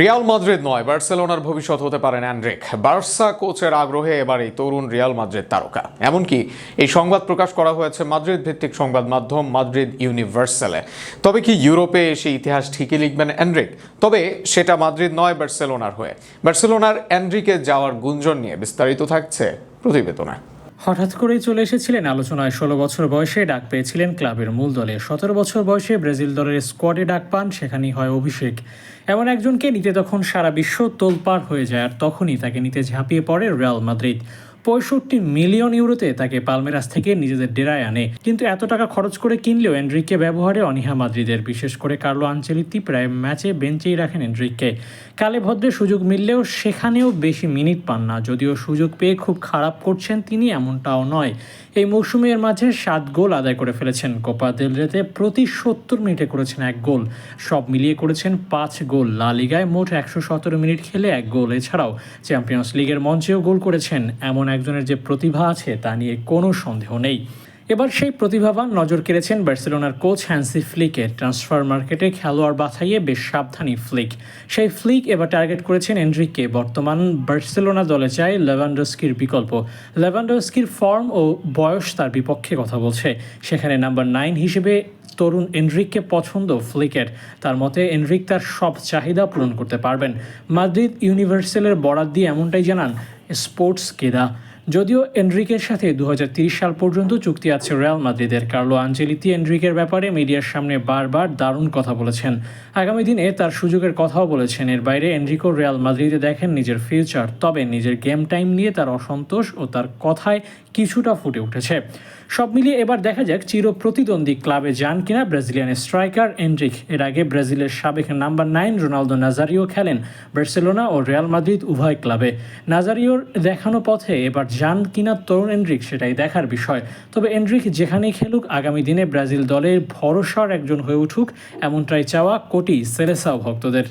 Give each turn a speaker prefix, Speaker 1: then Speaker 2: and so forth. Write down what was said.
Speaker 1: Real Madrid নয়, বার্সেলোনার ভবিষ্যৎ হতে পারেন অ্যান্ড্রিক। বার্সা কোচের আগ্রহে এবার এই তরুণ রিয়াল মাদ্রিদ তারকা। এমনকি এই সংবাদ প্রকাশ করা হয়েছে মাদ্রিদ ভিত্তিক সংবাদ মাধ্যম মাদ্রিদ ইউনিভার্সালে। তবে কি ইউরোপে এসে ইতিহাস ঠিকই লিখবেন অ্যান্ড্রিক? তবে সেটা মাদ্রিদ নয়, বার্সেলোনার হয়ে। বার্সেলোনার অ্যান্ড্রিকে যাওয়ার গুঞ্জন নিয়ে বিস্তারিত থাকছে প্রতিবেদনে।
Speaker 2: হঠাৎ করেই চলে এসেছিলেন আলোচনায় ষোলো বছর বয়সে ডাক পেয়েছিলেন ক্লাবের মূল দলে। সতেরো বছর বয়সে ব্রাজিল দলের স্কোয়াডে ডাক পান, সেখানেই হয় অভিষেক। এমন একজনকে নিতে তখন সারা বিশ্ব তোলপাড় হয়ে যায়, আর তখনই তাকে নিতে ঝাঁপিয়ে পড়ে রিয়াল মাদ্রিদ। পঁয়ষট্টি মিলিয়ন ইউরোতে তাকে পালমেরাস থেকে নিজেদের ডেরায় আনে। কিন্তু এত টাকা খরচ করে কিনলেও এন্ড্রিককে ব্যবহারে অনীহা মাদ্রিদের। বিশেষ করে কার্লো আঞ্চলিতি প্রায় ম্যাচে বেঞ্চেই রাখেন এন্ড্রিককে কালে ভদ্রে সুযোগ মিললেও সেখানেও বেশি মিনিট পান না, যদিও সুযোগ পেয়ে খুব খারাপ করছেন তিনি এমনটাও নয়। এই মৌসুমের মাঝে সাত গোল আদায় করে ফেলেছেন। কোপা দেল রেতে প্রতি সত্তর মিনিটে করেছেন এক গোল। সব মিলিয়ে করেছেন পাঁচ গোল। লা লিগায় মোট একশো সতেরো মিনিট খেলে এক গোল। এছাড়াও চ্যাম্পিয়ন্স লিগের মঞ্চেও গোল করেছেন এমন একজনের যে প্রতিভা আছে তা নিয়ে কোনো সন্দেহ নেই। এবার সেই প্রতিভাবান নজর কেড়েছেন বার্সেলোনার কোচ হ্যান্সি ফ্লিকে ট্রান্সফার মার্কেটে খেলোয়াড় বাছাইয়ে বেশ সাবধানী ফ্লিক। সেই ফ্লিক এবার টার্গেট করেছেন এন্ড্রিককে বর্তমান বার্সেলোনা দলে চায় লেভানডস্কির বিকল্প। লেভানডস্কির ফর্ম ও বয়স তার বিপক্ষে কথা বলছে। সেখানে নাম্বার নাইন হিসেবে তরুণ এনরিককে পছন্দ ফ্লিকের। তার মতে, এনরিক তার সব চাহিদা পূরণ করতে পারবেন। মাদ্রিদ ইউনিভার্সালের বরাদ দিয়ে এমনটাই জানান স্পোর্টস কেদা। যদিও এনরিকের সাথে দু সাল পর্যন্ত চুক্তি আছে রিয়াল মাদ্রিদের। কার্লো আঞ্জেলিতি এনরিকের ব্যাপারে মিডিয়ার সামনে বারবার দারুণ কথা বলেছেন। আগামী দিনে তার সুযোগের কথাও বলেছেন। এর বাইরে এনরিকো রিয়াল মাদ্রিদে দেখেন নিজের ফিউচার, তবে নিজের গেম টাইম নিয়ে তার অসন্তোষ ও তার কথায় কিছুটা ফুটে উঠেছে। সব মিলিয়ে এবার দেখা যাক চির প্রতিদ্বন্দ্বী ক্লাবে যান কিনা ব্রাজিলিয়ান স্ট্রাইকার এনরিক। এর আগে ব্রাজিলের সাবেক নাম্বার নাইন রোনালদো নাজারিও খেলেন বার্সেলোনা ও রিয়াল মাদ্রিদ উভয় ক্লাবে। নাজারিওর দেখানো পথে এবার যান কিনা তরুণ এন্ড্রিক সেটাই দেখার বিষয়। তবে এন্ড্রিক যেখানেই খেলুক, আগামী দিনে ব্রাজিল দলের ভরসার একজন হয়ে উঠুক, এমনটাই চাওয়া কোটি সেলেসাও ভক্তদের।